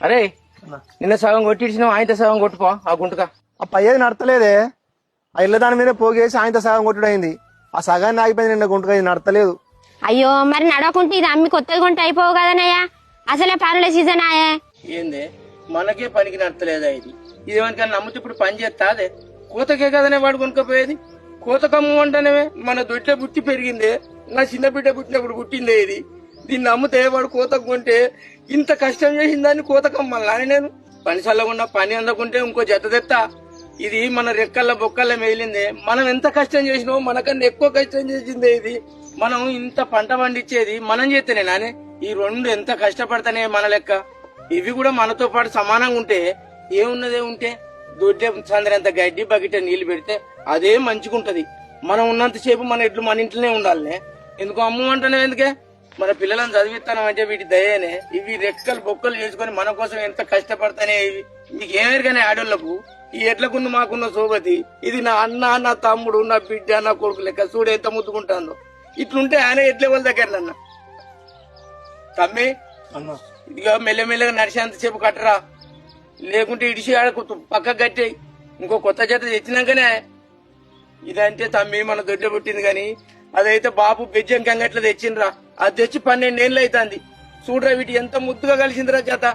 అరే నిన్న సగం కొట్టించినావు ఆయనతో సగం కొట్టుపో ఆ గుంటక. ఆ పయ్యేది నడతలేదే. ఆ ఇళ్ళ దాని మీద పోగేసి ఆయనతో సగం కొట్టుడైంది ఆ సగాన్ని ఆగిపోయింది నిన్న గుంటగా ఇది నడతలేదు. అయ్యో మరి నడవకుంటే ఇది అమ్మి కొత్తది కొంటే అయిపోవు కదనయ్యా అసలే పనుల సీజన్ ఆయే. ఏంది? మనకే పనికి నడతలేదా ఇది? ఇది ఎవరికైనా నమ్మితే ఇప్పుడు పని చేస్తా అదే కోతకే కదనే వాడు కొనుక్కపోయేది? కోతకమ్ము అంటేనే మన దొడ్ల బుట్టి పెరిగిందే. నా చిన్న బిడ్డ పుట్టినప్పుడు పుట్టిందే ఇది. దీన్ని అమ్మితే వాడు కోతకు కొంటే ఇంత కష్టం చేసిన దాన్ని కోతకమ్మల్లా నేను. పని చల్లకుండా పని అందకుంటే ఇంకో జత తెత్తా. ఇది మన రెక్కల బొక్కల మేలిందే. మనం ఎంత కష్టం చేసినామో మనకన్నా ఎక్కువ కష్టం చేసిందే ఇది. మనం ఇంత పంట పండించేది మనం చేస్తేనే నానే. ఈ రెండు ఎంత కష్టపడతానే మన లెక్క. ఇవి కూడా మనతో పాటు సమానంగా ఉంటే ఏమున్నదే ఉంటే దొడ్డే చంద్రంత గడ్డి బకెట్ నీళ్ళు పెడితే అదే మంచిగుంటది. మనం ఉన్నంతసేపు మన ఎడ్లు మన ఇంట్లోనే ఉండాలనే ఎందుకు అమ్ము అంటున్నావు ఎందుకే? మన పిల్లలను చదివిస్తాను అంటే వీటి దయనే. ఇవి రెక్కలు బొక్కలు చేసుకొని మన కోసం ఎంత కష్టపడతానే ఇవి. మీకు ఏమేరుగానే ఆడోళ్ళకు ఈ ఎడ్లకున్న మాకున్న సోబతి. ఇది నా అన్న నా తమ్ముడు నా బిడ్డ నా కొడుకు లెక్క చూడు ఎంత ముద్దుకుంటాందో. ఇట్లుంటే ఆయన ఎడ్ల వాళ్ళ దగ్గర నన్న. తమ్మి అన్న. ఇదిగో మెల్లమెల్లగా నడిచేంతసేపు కట్టరా. లేకుంటే ఇడిసి ఆడకు పక్క కట్టేయి. ఇంకో కొత్త జత తెచ్చినాకనే. ఇదంటే తమ్మి మన దొడ్డ పుట్టింది గాని అదైతే బాబు బెజ్జం కంగట్ల తెచ్చిండ్రా. అది తెచ్చి పన్నెండేళ్ళు అవుతుంది చూడరా వీటి ఎంత ముద్దుగా కలిసిందిరా చేత